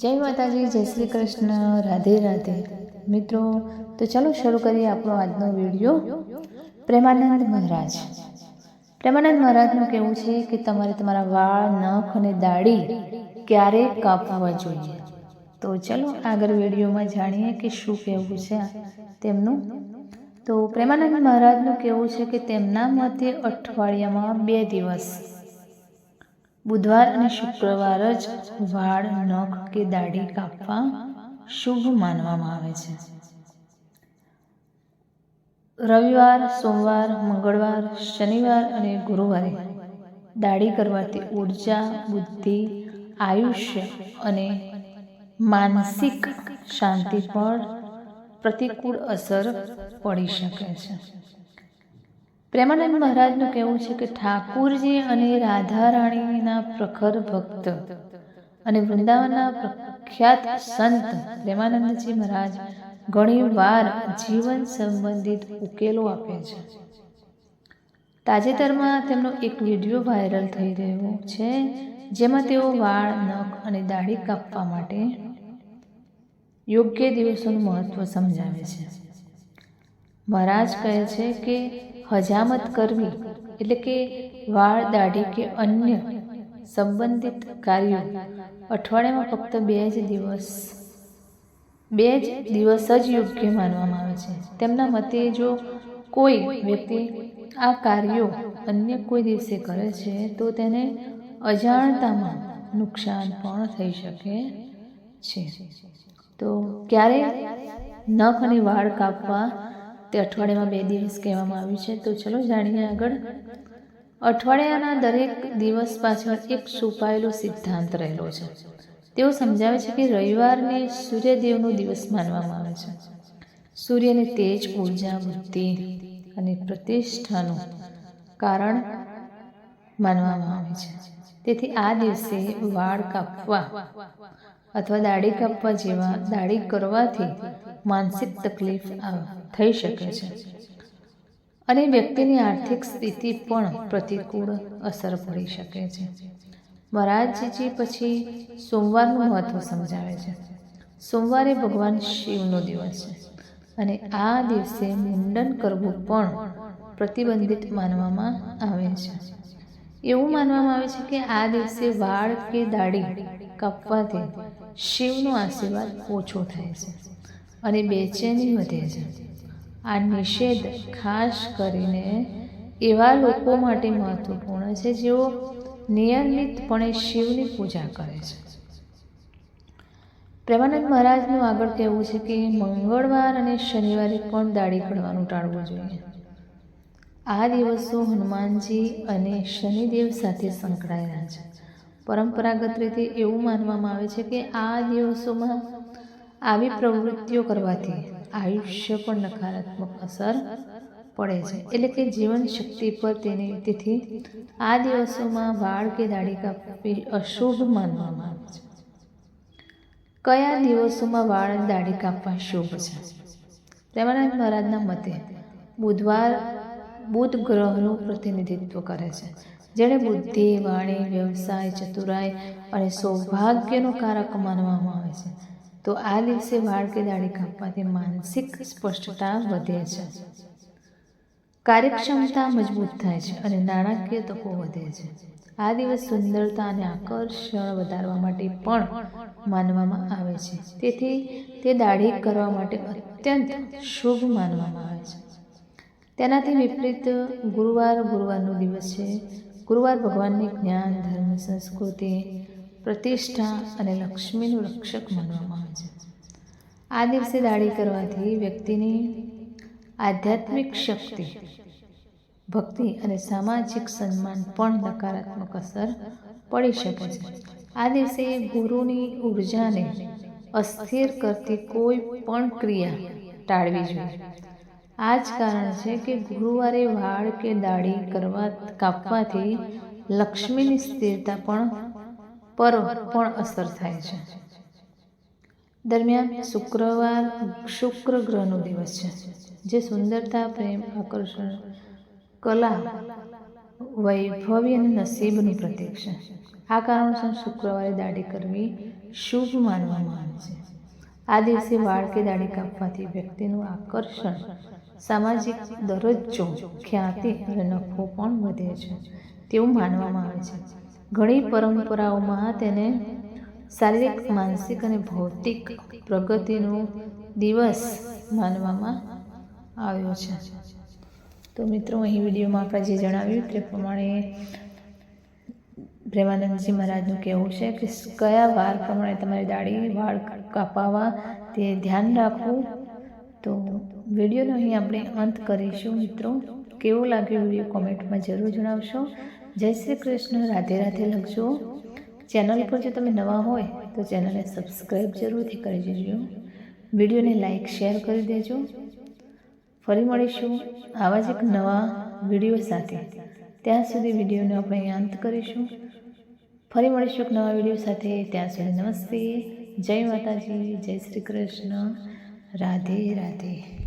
જય માતાજી, જય શ્રી કૃષ્ણ. રાધે રાધે. મિત્રો, તો ચાલો શરૂ કરીએ આપણો આજનો વીડિયો. પ્રેમાનંદ મહારાજ. પ્રેમાનંદ મહારાજનું કહેવું છે કે તમારે તમારા વાળ, નખ અને દાઢી ક્યારે કાપવા જોઈએ. તો ચલો આગળ વિડીયોમાં જાણીએ કે શું કહેવું છે તેમનું. તો પ્રેમાનંદ મહારાજનું કહેવું છે કે તેમના મતે અઠવાડિયામાં બે દિવસ બુધવાર અને શુક્રવાર જ વાળ, નખ કે દાઢી કાપવા શુભ માનવામાં આવે છે. રવિવાર, સોમવાર, મંગળવાર, શનિવાર અને ગુરુવારે દાઢી કરવાથી ઊર્જા, બુદ્ધિ, આયુષ્ય અને માનસિક શાંતિ પર પ્રતિકૂળ અસર પડી શકે છે. પ્રેમાનંદ મહારાજનું કહેવું છે કે ઠાકુરજી અને રાધા રાણીના પ્રખર ભક્ત અને વૃંદાવનના પ્રખ્યાત સંત પ્રેમાનંદજી મહારાજ ઘણીવાર જીવન સંબંધિત ઉકેલો આપે છે. તાજેતરમાં તેમનો એક વીડિયો વાયરલ થઈ રહ્યો છે, જેમાં તેઓ વાળ, નખ અને દાઢી કાપવા માટે યોગ્ય દિવસોનું મહત્વ સમજાવે છે. મહારાજ કહે છે કે હજામત કરવી એટલે કે વાળ દાઢી કે અન્ય સંબંધિત કાર્યો અઠવાડિયામાં ફક્ત બે જ દિવસ. બે જ દિવસ જ યોગ્ય માનવામાં આવે છે. તેમના મતે જો કોઈ વ્યક્તિ આ કાર્યો અન્ય કોઈ દિવસે કરે છે, તો તેને અજાણતામાં નુકસાન પણ થઈ શકે છે. તો ક્યારે નખ અને વાળ કાપવા તે અઠવાડિયામાં બે દિવસ કહેવામાં આવ્યું છે. તો ચલો જાણીએ આગળ. અઠવાડિયાના દરેક દિવસ પાછળ એક છુપાયેલો સિદ્ધાંત રહેલો છે. તેઓ સમજાવે છે કે રવિવારને સૂર્યદેવનો દિવસ માનવામાં આવે છે. સૂર્યને તેજ ઊર્જા, બુદ્ધિ અને પ્રતિષ્ઠાનું કારણ માનવામાં આવે છે. તેથી આ દિવસે વાળ કાપવા અથવા દાઢી કાપવા જેવા દાઢી કરવાથી માનસિક તકલીફ થઈ શકે છે. અને વ્યક્તિની આર્થિક સ્થિતિ પણ પ્રતિકૂળ અસર પડી શકે છે. મહારાજજી પછી સોમવારનું મહત્વ સમજાવે છે. સોમવારે ભગવાન શિવનો દિવસ છે અને આ દિવસે મુંડન કરવું પણ પ્રતિબંધિત માનવામાં આવે છે. એવું માનવામાં આવે છે કે આ દિવસે વાળ કે દાઢી કાપવાથી શિવનો આશીર્વાદ ઓછો થાય છે અને બેચેની વધે છે. આ નિષેધ ખાસ કરીને એવા લોકો માટે મહત્વપૂર્ણ છે જેઓ નિયમિતપણે શિવની પૂજા કરે છે. પ્રેમાનંદ મહારાજનું આગળ કહેવું છે કે મંગળવાર અને શનિવારે પણ દાઢી પડવાનું ટાળવું જોઈએ. આ દિવસો હનુમાનજી અને શનિદેવ સાથે સંકળાયેલા છે. પરંપરાગત રીતે એવું માનવામાં આવે છે કે આ દિવસોમાં આવી પ્રવૃત્તિઓ કરવાથી આયુષ્ય પર નકારાત્મક અસર પડે છે. એટલે કે જીવન શક્તિ પર તેની તેથી આ દિવસોમાં વાળ કે દાઢી કાપવી અશુભ માનવામાં આવે છે. કયા દિવસોમાં વાળ દાઢી કાપવા શુભ છે? પ્રેમાનંદ મહારાજના મતે બુધવાર બુધ ગ્રહનું પ્રતિનિધિત્વ કરે છે. જેણે બુદ્ધિ, વાણી, વ્યવસાય, ચતુરાઈ અને સૌભાગ્યનો કારક માનવામાં આવે છે. તો આ દિવસે વાળ કે દાઢી કાપવાથી માનસિક સ્પષ્ટતા વધે છે. કાર્યક્ષમતા મજબૂત થાય છે અને નાણાકીય તકો વધે છે. આ દિવસ સુંદરતા અને આકર્ષણ વધારવા માટે પણ માનવામાં આવે છે. તેથી તે દાઢી કરવા માટે અત્યંત શુભ માનવામાં આવે છે. તેનાથી વિપરીત ગુરુવાર ગુરુવારનો દિવસ છે. ગુરુવાર ભગવાનની જ્ઞાન, ધર્મ, સંસ્કૃતિ પ્રતિષ્ઠા અને લક્ષ્મીનું રક્ષક માનવામાં આવે છે. આ દિવસે દાઢી કરવાથી વ્યક્તિની આધ્યાત્મિક શક્તિ, ભક્તિ અને સામાજિક સન્માન પણ નકારાત્મક અસર પડી શકે છે. આ દિવસે ગુરુની ઉર્જાને અસ્થિર કરતી કોઈ પણ ક્રિયા ટાળવી જોઈએ. આ જ કારણ છે કે ગુરુવારે વાળ કે દાઢી કરવા કાપવાથી લક્ષ્મીની સ્થિરતા પણ પર પણ અસર થાય છે. દરમિયાન શુક્રવાર શુક્ર ગ્રહનો દિવસ છે, જે સુંદરતા, પ્રેમ, આકર્ષણ, કલા, વૈભવી અને નસીબનું પ્રતીક છે. આ કારણોસર શુક્રવારે દાઢી કરવી શુભ માનવામાં આવે છે. આ દિવસે વાળ કે દાઢી કાપવાથી વ્યક્તિનું આકર્ષણ, સામાજિક દરજ્જો, ખ્યાતિ અને નફો પણ વધે છે. તેવું માનવામાં આવે છે. ઘણી પરંપરાઓમાં તેને શારીરિક, માનસિક અને ભૌતિક પ્રગતિનો દિવસ માનવામાં આવ્યો છે. તો મિત્રો, અહીં વિડીયોમાં આપણે જે જણાવ્યું તે પ્રમાણે પ્રેમાનંદજી મહારાજનું કહેવું છે કે કયા વાર પ્રમાણે તમારી દાઢી, વાળ કાપાવા તે ધ્યાન રાખવું. તો વિડીયોનો અહીં આપણે અંત કરીશું. મિત્રો, કેવું લાગ્યું વીડિયો કોમેન્ટમાં જરૂર જણાવશો. જય શ્રી કૃષ્ણ, રાધે રાધે લખજો. ચેનલ પર જો તમે નવા હોય તો ચેનલને સબસ્ક્રાઈબ જરૂરથી કરી દેજો. વિડીયોને લાઈક શેર કરી દેજો. ફરી મળીશું આવા જ એક નવા વીડિયો સાથે. ત્યાં સુધી વિડીયોને આપણે અંત કરીશું. ફરી મળીશું એક નવા વીડિયો સાથે. ત્યાં સુધી નમસ્તે. જય માતાજી, જય શ્રી કૃષ્ણ. રાધે રાધે.